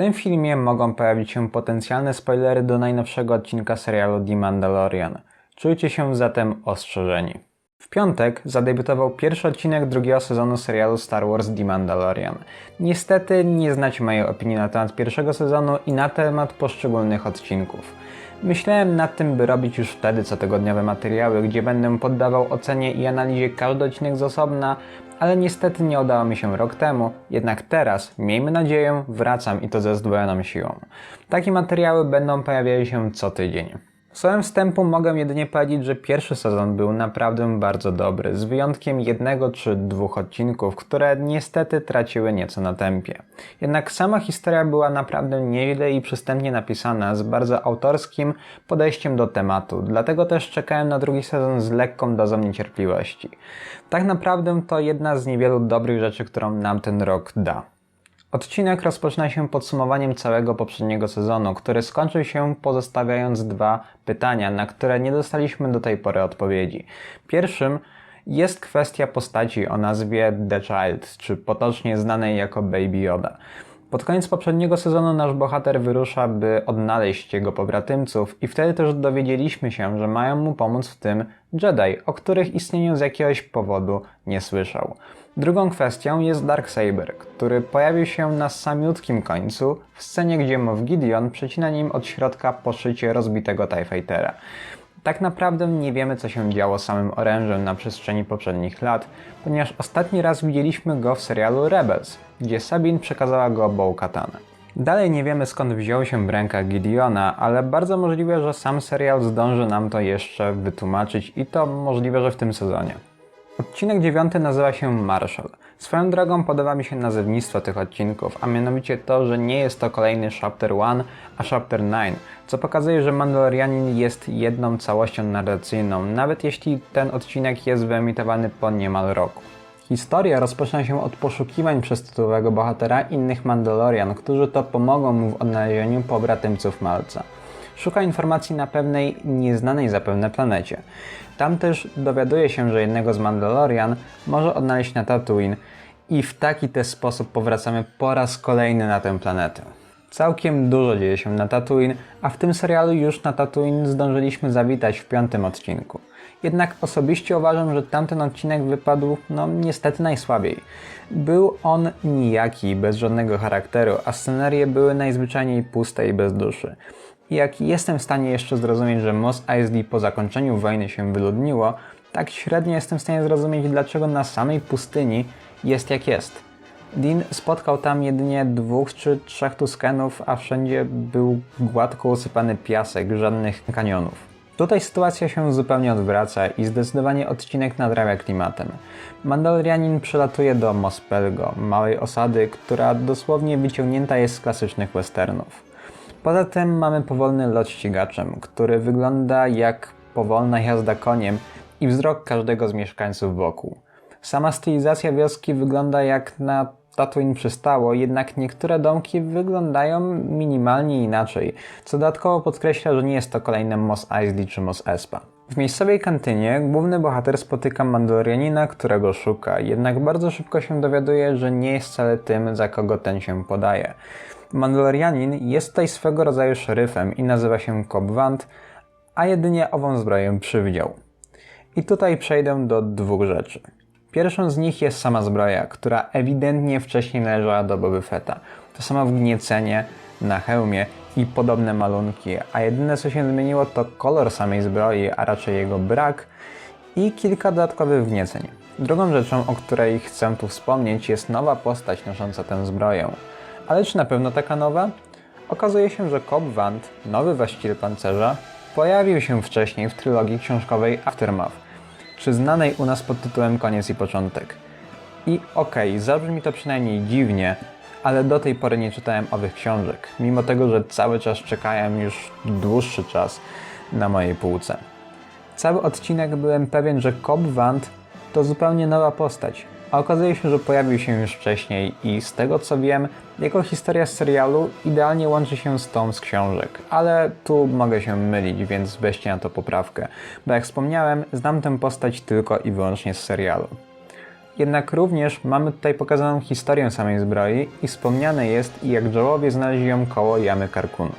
tym filmie mogą pojawić się potencjalne spoilery do najnowszego odcinka serialu The Mandalorian. Czujcie się zatem ostrzeżeni. W piątek zadebiutował pierwszy odcinek drugiego sezonu serialu Star Wars The Mandalorian. Niestety nie znacie mojej opinii na temat pierwszego sezonu i na temat poszczególnych odcinków. Myślałem nad tym, by robić już wtedy cotygodniowe materiały, gdzie będę poddawał ocenie i analizie każdy odcinek z osobna, ale niestety nie udało mi się rok temu, jednak teraz, miejmy nadzieję, wracam i to ze zdwojoną siłą. Takie materiały będą pojawiały się co tydzień. Słowem wstępu mogę jedynie powiedzieć, że pierwszy sezon był naprawdę bardzo dobry, z wyjątkiem jednego czy dwóch odcinków, które niestety traciły nieco na tempie. Jednak sama historia była naprawdę nieźle i przystępnie napisana, z bardzo autorskim podejściem do tematu, dlatego też czekałem na drugi sezon z lekką dozą niecierpliwości. Tak naprawdę to jedna z niewielu dobrych rzeczy, którą nam ten rok da. Odcinek rozpoczyna się podsumowaniem całego poprzedniego sezonu, który skończył się pozostawiając dwa pytania, na które nie dostaliśmy do tej pory odpowiedzi. Pierwszym jest kwestia postaci o nazwie The Child, czy potocznie znanej jako Baby Yoda. Pod koniec poprzedniego sezonu nasz bohater wyrusza, by odnaleźć jego pobratymców i wtedy też dowiedzieliśmy się, że mają mu pomóc w tym Jedi, o których istnieniu z jakiegoś powodu nie słyszał. Drugą kwestią jest Darksaber, który pojawił się na samiutkim końcu w scenie, gdzie Moff Gideon przecina nim od środka poszycie rozbitego TIE Fightera. Tak naprawdę nie wiemy, co się działo z samym orężem na przestrzeni poprzednich lat, ponieważ ostatni raz widzieliśmy go w serialu Rebels, gdzie Sabine przekazała go Bo-Katana. Dalej nie wiemy skąd wziął się w rękach Gideona, ale bardzo możliwe, że sam serial zdąży nam to jeszcze wytłumaczyć i to możliwe, że w tym sezonie. Odcinek dziewiąty nazywa się Marshall. Swoją drogą podoba mi się nazewnictwo tych odcinków, a mianowicie to, że nie jest to kolejny Chapter 1, a Chapter 9, co pokazuje, że Mandalorianin jest jedną całością narracyjną, nawet jeśli ten odcinek jest wyemitowany po niemal roku. Historia rozpoczyna się od poszukiwań przez tytułowego bohatera innych Mandalorian, którzy to pomogą mu w odnalezieniu pobratymców Malca. Szuka informacji na pewnej, nieznanej zapewne planecie. Tam też dowiaduje się, że jednego z Mandalorian może odnaleźć na Tatooine i w taki też sposób powracamy po raz kolejny na tę planetę. Całkiem dużo dzieje się na Tatooine, a w tym serialu już na Tatooine zdążyliśmy zawitać w piątym odcinku. Jednak osobiście uważam, że tamten odcinek wypadł, no niestety najsłabiej. Był on nijaki, bez żadnego charakteru, a scenerie były najzwyczajniej puste i bez duszy. Jak jestem w stanie jeszcze zrozumieć, że Mos Eisley po zakończeniu wojny się wyludniło, tak średnio jestem w stanie zrozumieć, dlaczego na samej pustyni jest jak jest. Dean spotkał tam jedynie dwóch czy trzech Tuskenów, a wszędzie był gładko usypany piasek, żadnych kanionów. Tutaj sytuacja się zupełnie odwraca i zdecydowanie odcinek nadrabia klimatem. Mandalorianin przylatuje do Mospelgo, małej osady, która dosłownie wyciągnięta jest z klasycznych westernów. Poza tym mamy powolny lot ścigaczem, który wygląda jak powolna jazda koniem i wzrok każdego z mieszkańców wokół. Sama stylizacja wioski wygląda jak na Tatooine przystało, jednak niektóre domki wyglądają minimalnie inaczej, co dodatkowo podkreśla, że nie jest to kolejny Mos Eisley czy Mos Espa. W miejscowej kantynie główny bohater spotyka Mandalorianina, którego szuka, jednak bardzo szybko się dowiaduje, że nie jest wcale tym, za kogo ten się podaje. Mandalorianin jest tutaj swego rodzaju szeryfem i nazywa się Cobb Vant, a jedynie ową zbroję przywdział. I tutaj przejdę do dwóch rzeczy. Pierwszą z nich jest sama zbroja, która ewidentnie wcześniej należała do Boba Fetta. To samo wgniecenie na hełmie i podobne malunki, a jedyne co się zmieniło to kolor samej zbroi, a raczej jego brak i kilka dodatkowych wgnieceń. Drugą rzeczą, o której chcę tu wspomnieć jest nowa postać nosząca tę zbroję. Ale czy na pewno taka nowa? Okazuje się, że Cobb Vant, nowy właściciel pancerza, pojawił się wcześniej w trylogii książkowej Aftermath, czy znanej u nas pod tytułem Koniec i Początek. I okej, okay, zabrzmi to przynajmniej dziwnie, ale do tej pory nie czytałem owych książek, mimo tego, że cały czas czekałem już dłuższy czas na mojej półce. Cały odcinek byłem pewien, że Cobb Vant to zupełnie nowa postać, a okazuje się, że pojawił się już wcześniej i z tego co wiem, jego historia z serialu idealnie łączy się z tą z książek, ale tu mogę się mylić, więc weźcie na to poprawkę, bo jak wspomniałem, znam tę postać tylko i wyłącznie z serialu. Jednak również mamy tutaj pokazaną historię samej zbroi i wspomniane jest, jak żałowie znaleźli ją koło jamy Karkunu.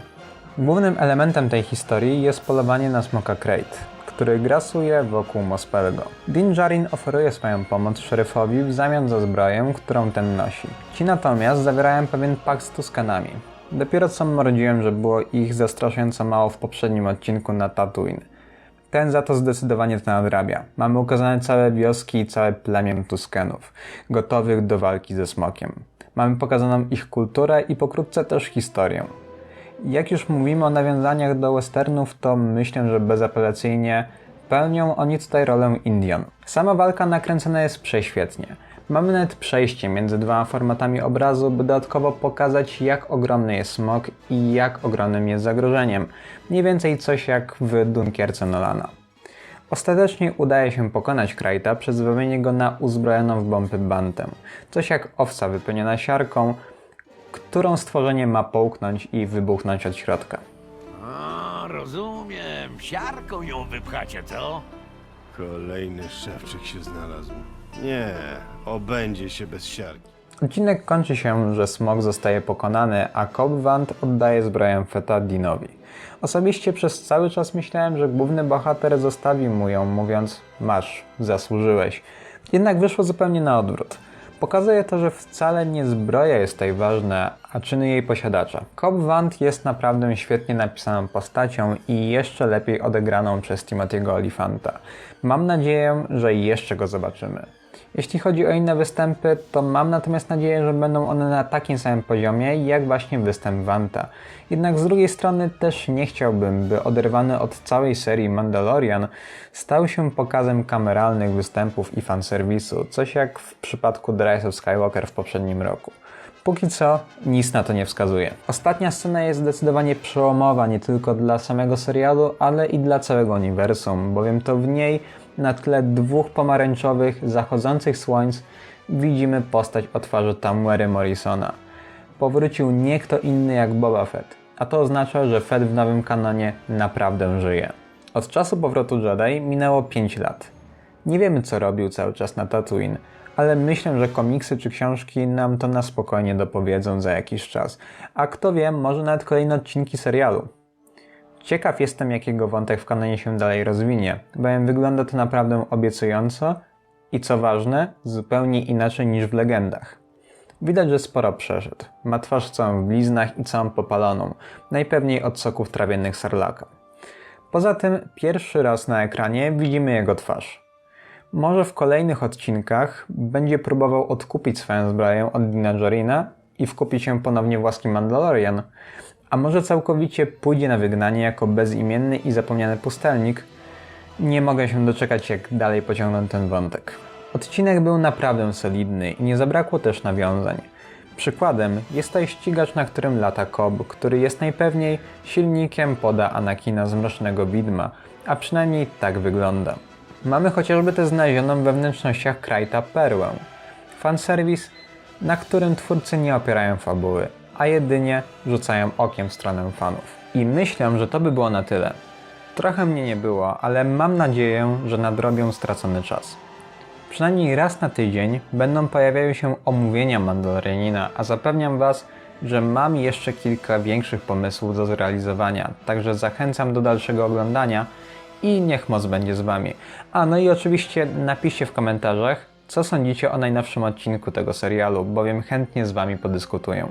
Głównym elementem tej historii jest polowanie na smoka Krayt, który grasuje wokół Mospelgo. Din Djarin oferuje swoją pomoc szeryfowi w zamian za zbroję, którą ten nosi. Ci natomiast zawierają pewien pakt z Tuskanami. Dopiero co mrodziłem, że było ich zastraszająco mało w poprzednim odcinku na Tatooine. Ten za to zdecydowanie to nadrabia. Mamy ukazane całe wioski i całe plemię Tuskenów, gotowych do walki ze smokiem. Mamy pokazaną ich kulturę i pokrótce też historię. Jak już mówimy o nawiązaniach do westernów, to myślę, że bezapelacyjnie pełnią oni tutaj rolę Indian. Sama walka nakręcona jest prześwietnie. Mamy nawet przejście między dwoma formatami obrazu, by dodatkowo pokazać jak ogromny jest smog i jak ogromnym jest zagrożeniem. Mniej więcej coś jak w Dunkierce Nolana. Ostatecznie udaje się pokonać Krajta przez wymienienie go na uzbrojoną w bombę bantę. Coś jak owca wypełniona siarką, którą stworzenie ma połknąć i wybuchnąć od środka. A, rozumiem. Siarką ją wypchacie, co? Kolejny szewczyk się znalazł. Nie, obędzie się bez siarki. Odcinek kończy się, że smog zostaje pokonany, a Cobb Vanth oddaje zbroję Feta Dinowi. Osobiście przez cały czas myślałem, że główny bohater zostawi mu ją, mówiąc masz, zasłużyłeś. Jednak wyszło zupełnie na odwrót. Pokazuje to, że wcale nie zbroja jest tutaj ważna, a czyny jej posiadacza. Cobb Vanth jest naprawdę świetnie napisaną postacią i jeszcze lepiej odegraną przez Timothy'ego Olifanta. Mam nadzieję, że jeszcze go zobaczymy. Jeśli chodzi o inne występy, to mam natomiast nadzieję, że będą one na takim samym poziomie, jak właśnie występ Wanta. Jednak z drugiej strony też nie chciałbym, by oderwany od całej serii Mandalorian stał się pokazem kameralnych występów i fanserwisu, coś jak w przypadku The Rise of Skywalker w poprzednim roku. Póki co nic na to nie wskazuje. Ostatnia scena jest zdecydowanie przełomowa nie tylko dla samego serialu, ale i dla całego uniwersum, bowiem to w niej na tle dwóch pomarańczowych, zachodzących słońc widzimy postać o twarzy Tamuery Morrisona. Powrócił nie kto inny jak Boba Fett, a to oznacza, że Fett w nowym kanonie naprawdę żyje. Od czasu powrotu Jedi minęło 5 lat. Nie wiemy co robił cały czas na Tatooine, ale myślę, że komiksy czy książki nam to na spokojnie dopowiedzą za jakiś czas. A kto wie, może nawet kolejne odcinki serialu. Ciekaw jestem, jakiego wątek w kanonie się dalej rozwinie, bowiem wygląda to naprawdę obiecująco i co ważne, zupełnie inaczej niż w legendach. Widać, że sporo przeszedł. Ma twarz całą w bliznach i całą popaloną, najpewniej od soków trawiennych sarlaka. Poza tym, pierwszy raz na ekranie widzimy jego twarz. Może w kolejnych odcinkach będzie próbował odkupić swoją zbroję od Dina Djarina i wkupić się ponownie w łaski Mandalorian, a może całkowicie pójdzie na wygnanie jako bezimienny i zapomniany pustelnik. Nie mogę się doczekać, jak dalej pociągną ten wątek. Odcinek był naprawdę solidny i nie zabrakło też nawiązań. Przykładem jest tutaj ścigacz, na którym lata Cobb, który jest najpewniej silnikiem poda Anakina z Mrocznego Widma, a przynajmniej tak wygląda. Mamy chociażby tę znalezioną we wnętrznościach Krajta perłę. Fanserwis, na którym twórcy nie opierają fabuły, a jedynie rzucają okiem w stronę fanów. I myślę, że to by było na tyle. Trochę mnie nie było, ale mam nadzieję, że nadrobią stracony czas. Przynajmniej raz na tydzień będą pojawiały się omówienia Mandalorianina, a zapewniam Was, że mam jeszcze kilka większych pomysłów do zrealizowania, także zachęcam do dalszego oglądania i niech moc będzie z Wami. A no i oczywiście napiszcie w komentarzach, co sądzicie o najnowszym odcinku tego serialu, bowiem chętnie z Wami podyskutuję.